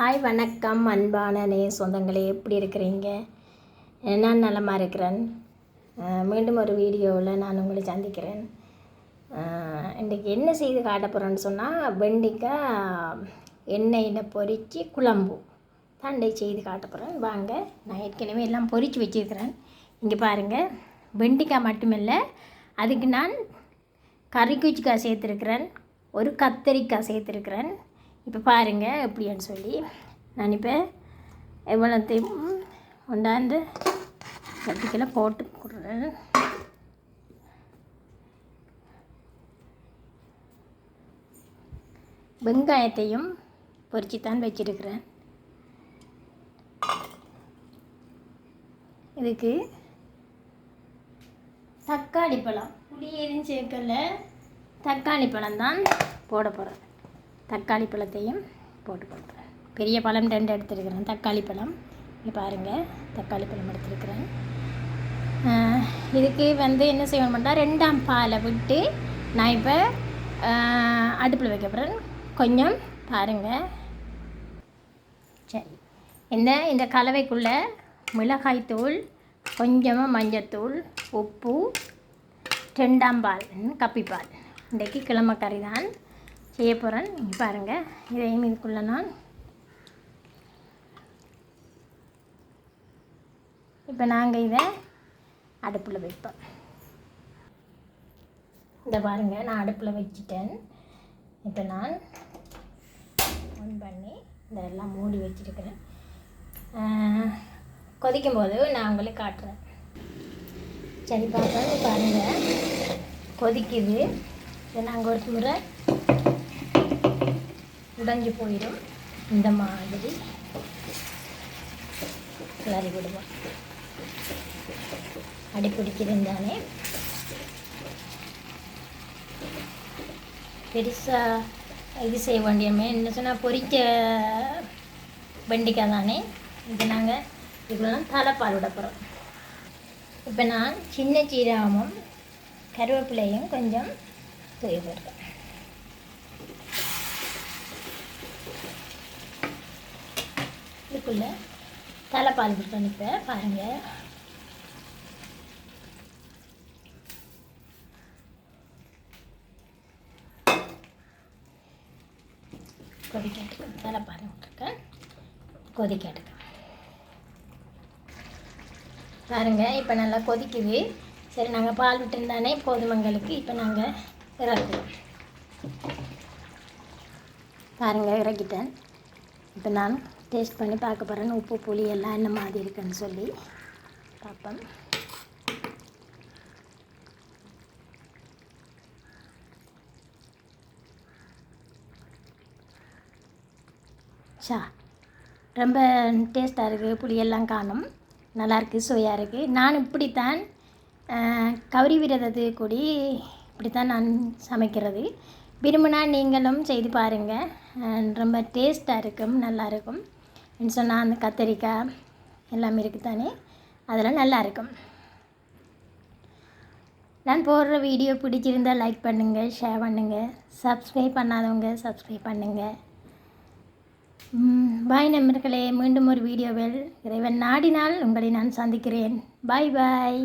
Hi வணக்கம் அன்பான நே சொந்தங்களே எப்படி இருக்கிறீங்க? நான் நலமாக இருக்கிறேன். மீண்டும் ஒரு வீடியோவில் நான் உங்களை சந்திக்கிறேன். இன்றைக்கி என்ன செய்து காட்ட போகிறேன்னு சொன்னால் வெண்டைக்காய் எண்ணெயில் பொரித்து குழம்பு. தண்டை செய்து காட்ட போகிறேன் வாங்க நான் ஏற்கனவே எல்லாம் பொரித்து வச்சுருக்கிறேன். இங்கே பாருங்கள் வெண்டைக்காய் மட்டுமில்லை அதுக்கு நான் கறிக்குச்சிக்காய் சேர்த்துருக்கிறேன். ஒரு கத்தரிக்காய் சேர்த்துருக்கிறேன். இப்போ பாருங்கள் எப்படின்னு சொல்லி. நான் இப்போ எவ்வளோத்தையும் கொண்டாந்து கட்டிக்கெல்லாம் போட்டு கொடுறேன் வெங்காயத்தையும் பொரிச்சுத்தான் வச்சிருக்கிறேன். இதுக்கு தக்காளி பழம். புளி எதுவும் சேர்க்கல. தக்காளி பழம் தான் போட போகிறேன் தக்காளி பழத்தையும் போட்டு கொடுக்குறேன். பெரிய பழம் ரெண்டு எடுத்துருக்கிறேன். தக்காளி பழம். இங்கே பாருங்கள் தக்காளி பழம் எடுத்துருக்கிறேன். இதுக்கு வந்து என்ன செய்யணும்னா ரெண்டாம் பாலை விட்டு நான் இப்போ அடுப்பில் வைக்க போகிறேன் கொஞ்சம் பாருங்கள் சரி. இந்த இந்த கலவைக்குள்ளே மிளகாய்த்தூள் கொஞ்சமாக மஞ்சத்தூள் உப்பு ரெண்டாம் பால் கப்பிப்பால். இன்றைக்கு கிழமை கறி தான் செய்ய போகிறேன் நீங்கள் பாருங்கள் இதையும் இதுக்குள்ளே நான் இப்போ நாங்கள் இதை அடுப்பில் வைப்போம். இந்த பாருங்கள் நான் அடுப்பில் வச்சுட்டேன். இப்போ நான் ஆன் பண்ணி இதெல்லாம் மூடி வச்சுருக்கிறேன். கொதிக்கும் போது நான் உங்களுக்கு காட்டுறேன். சரி பாப்பா பாருங்கள் கொதிக்குது. இதை நாங்கள் ஒரு முறை உடைஞ்சு போயிடும் இந்த மாதிரி கிளறி விடுவோம். அடிப்பிடிக்கிறதானே பெருசாக இது செய்ய வேண்டியமே. என்ன சொன்னால் பொரிக்க வெண்டிக்காய் தானே? இது நாங்கள் இதுலாம் தலைப்பால் விட போகிறோம் இப்போ நான் சின்ன சீரகமும் கருவேப்பிலையும் கொஞ்சம் தூய் போடுறேன் இதுக்குள்ளே தலைப்பால் விட்டு இப்போ பாருங்கள் கொதிக்க தலைப்பால் விட்டுருக்கேன். கொதிக்க எடுக்க பாருங்க இப்போ நல்லா கொதிக்குது. சரி நாங்கள் பால் விட்டுருந்தானே போதுமங்களுக்கு இப்போ நாங்கள் இறக்குவோம் பாருங்கள் இறக்கிட்டேன். இப்போ நான் டேஸ்ட் பண்ணி பார்க்க போகிறேன் உப்பு புளி எல்லாம் என்ன மாதிரி இருக்குன்னு சொல்லி பார்ப்போம். சா ரொம்ப டேஸ்ட்டாக இருக்குது புளியெல்லாம் காணும். நல்லாயிருக்கு சுவையாக இருக்குது நான் இப்படித்தான் அஹ், கௌரி விரதத்து கூடி இப்படித்தான் நான் சமைக்கிறது. விரும்பினா நீங்களும் செய்து பாருங்கள் ரொம்ப டேஸ்ட்டாக இருக்கும் நல்லாயிருக்கும் அப்படின்னு சொன்னால் அந்த கத்தரிக்காய் எல்லாமே இருக்குது தானே அதெல்லாம் நல்லா இருக்கும். நான் போடுற வீடியோ பிடிச்சிருந்தா லைக் பண்ணுங்கள் ஷேர் பண்ணுங்கள் சப்ஸ்கிரைப் பண்ணாதவங்க சப்ஸ்கிரைப் பண்ணுங்கள் பாய் நண்பர்களே. மீண்டும் ஒரு வீடியோவில் இறைவன் நாடினால் உங்களை நான் சந்திக்கிறேன். பாய் பாய்